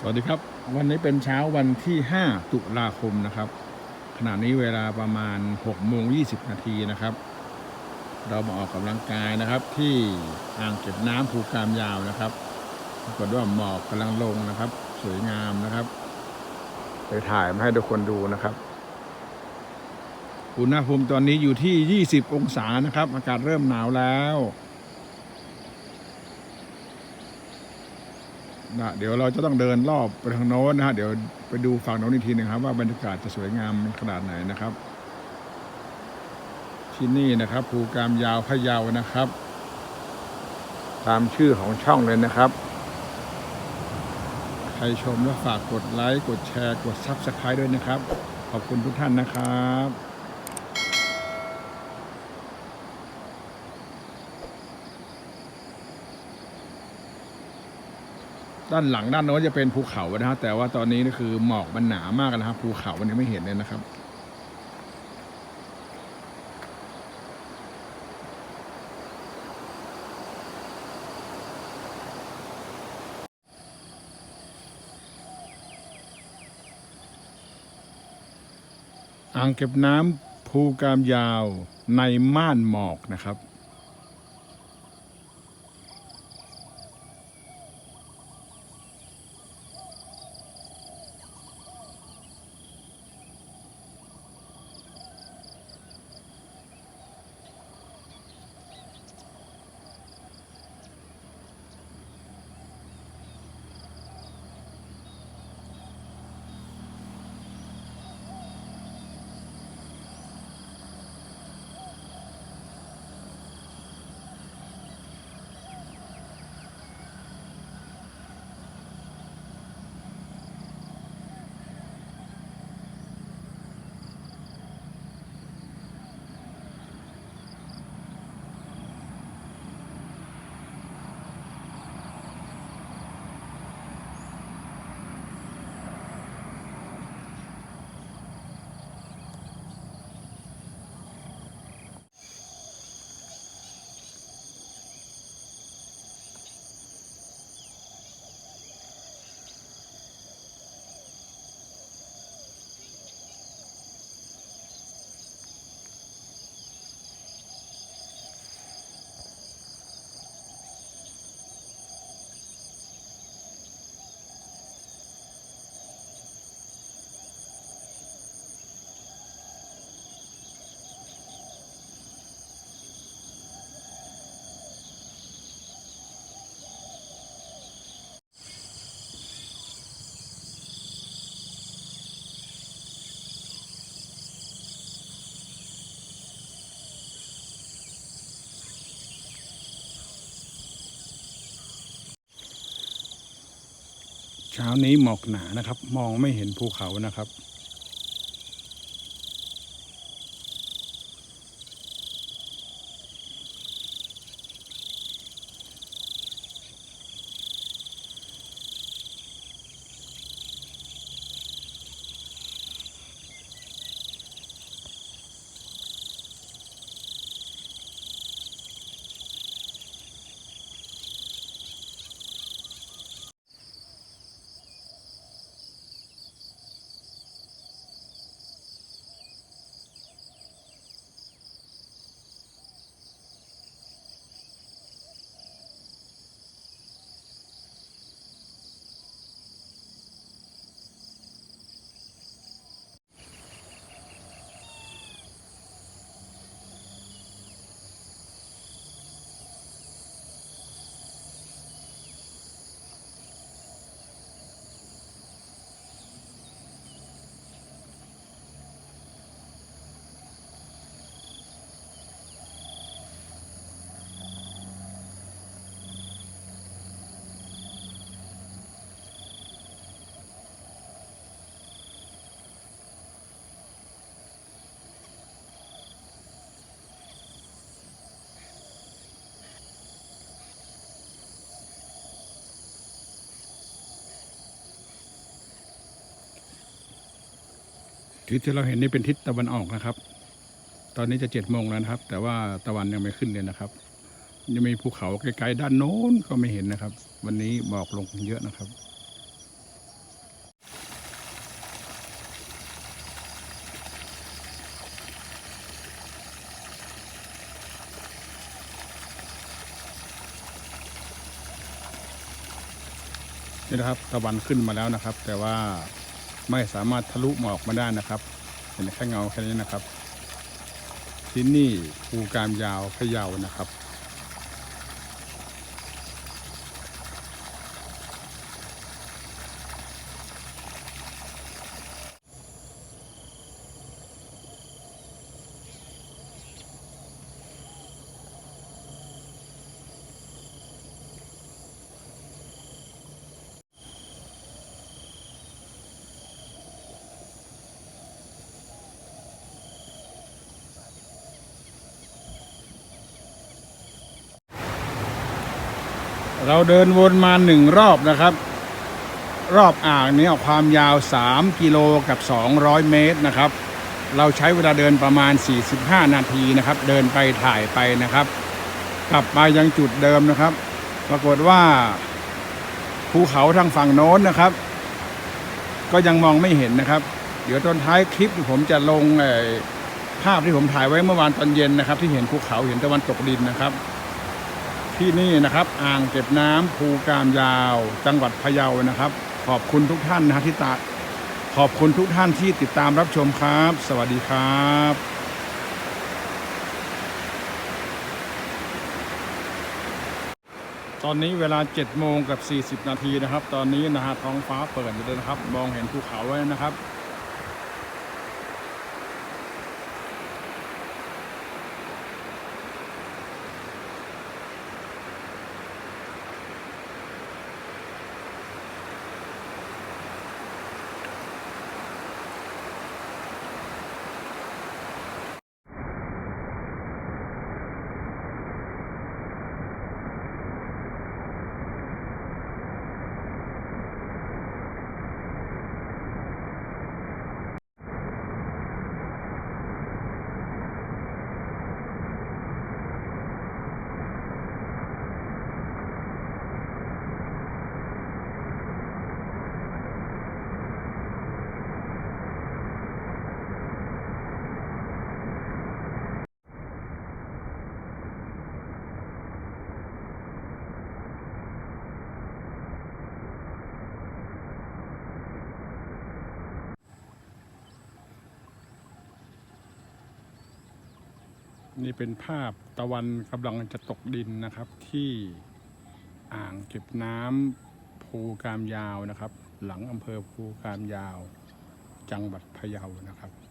สวัสดีครับ วันนี้เป็นเช้าวันที่ 5 ตุลาคมนะครับ ขณะนี้เวลาประมาณ6โมง20 นาทีนะครับ เรามาออกกำลังกายนะครับ ที่อ่างเก็บน้ำภูกามยาวนะครับปรากฏว่าหมอกกำลังลงนะครับ สวยงามนะครับไปถ่ายมาให้ทุกคนดูนะครับอุณหภูมิตอนนี้อยู่ที่ 20 องศานะครับ อากาศเริ่มหนาวแล้ว นะเดี๋ยวเราจะต้องเดินรอบไปทางโน้นนะฮะเดี๋ยวไปดูฝั่งโน้นอีกทีหนึงครับว่าบรรยากาศจะสวยงามขนาดไหนนะครับ ที่นี่นะครับ ภูกามยาวพะเยานะครับ ตามชื่อของช่องเลยนะครับ ใครชมแล้วฝากกดไลค์กดแชร์กดซับสไครต์ด้วยนะครับ ขอบคุณทุกท่านนะครับ ด้านหลังด้านโน้นจะเป็นภูเขานะฮะแต่ว่าตอนนี้นี่คือหมอกมันหนามากนะครับภูเขามันยังไม่เห็นเลยนะครับ อ่างเก็บน้ำภูกามยาวในม่านหมอกนะครับ เช้านี้หมอกหนานะครับ มองไม่เห็นภูเขานะครับ ทิศที่เราเห็นนี่เป็นทิศตะวันออกนะครับ ตอนนี้จะเจ็ดโมงแล้วนะครับ แต่ว่าตะวันยังไม่ขึ้นเลยนะครับ ยังมีภูเขาไกลๆด้านโน้นก็ไม่เห็นนะครับ วันนี้บอกลงเยอะนะครับนี่นะครับตะวันขึ้นมาแล้วนะครับ แต่ว่า ไม่สามารถทะลุหมอกมาได้นะครับ เห็นแค่เงาแค่นี้นะครับ ที่นี่ภูการยาวพะเยานะครับ เราเดินวนมาหนึ่งรอบนะครับ รอบอ่างนี้ความยาว 3 กิโลกับ 200 เมตรนะครับ เราใช้เวลาเดินประมาณ 45 นาทีนะครับ เดินไปถ่ายไปนะครับ กลับมายังจุดเดิมนะครับ ปรากฏว่าภูเขาทางฝั่งโน้นนะครับ ก็ยังมองไม่เห็นนะครับ เดี๋ยวตอนท้ายคลิปผมจะลงภาพที่ผมถ่ายไว้เมื่อวานตอนเย็นนะครับ ที่เห็นภูเขาเห็นตะวันตกดินนะครับ ที่นี่นะครับอ่างเก็บน้ำภูกามยาว จังหวัดพะเยานะครับ ขอบคุณทุกท่านนะฮะที่ตาขอบคุณทุกท่านที่ติดตามรับชมครับ สวัสดีครับตอนนี้เวลา 7 โมงกับ 40 นาทีนะครับ ตอนนี้นะฮะท้องฟ้าเปิดอยู่เลยนะครับ มองเห็นภูเขาไว้นะครับ นี่เป็นภาพตะวันกำลังจะตกดินนะครับ ที่อ่างเก็บน้ำภูกามยาวนะครับ หลังอำเภอภูกามยาว จังหวัดพะเยานะครับ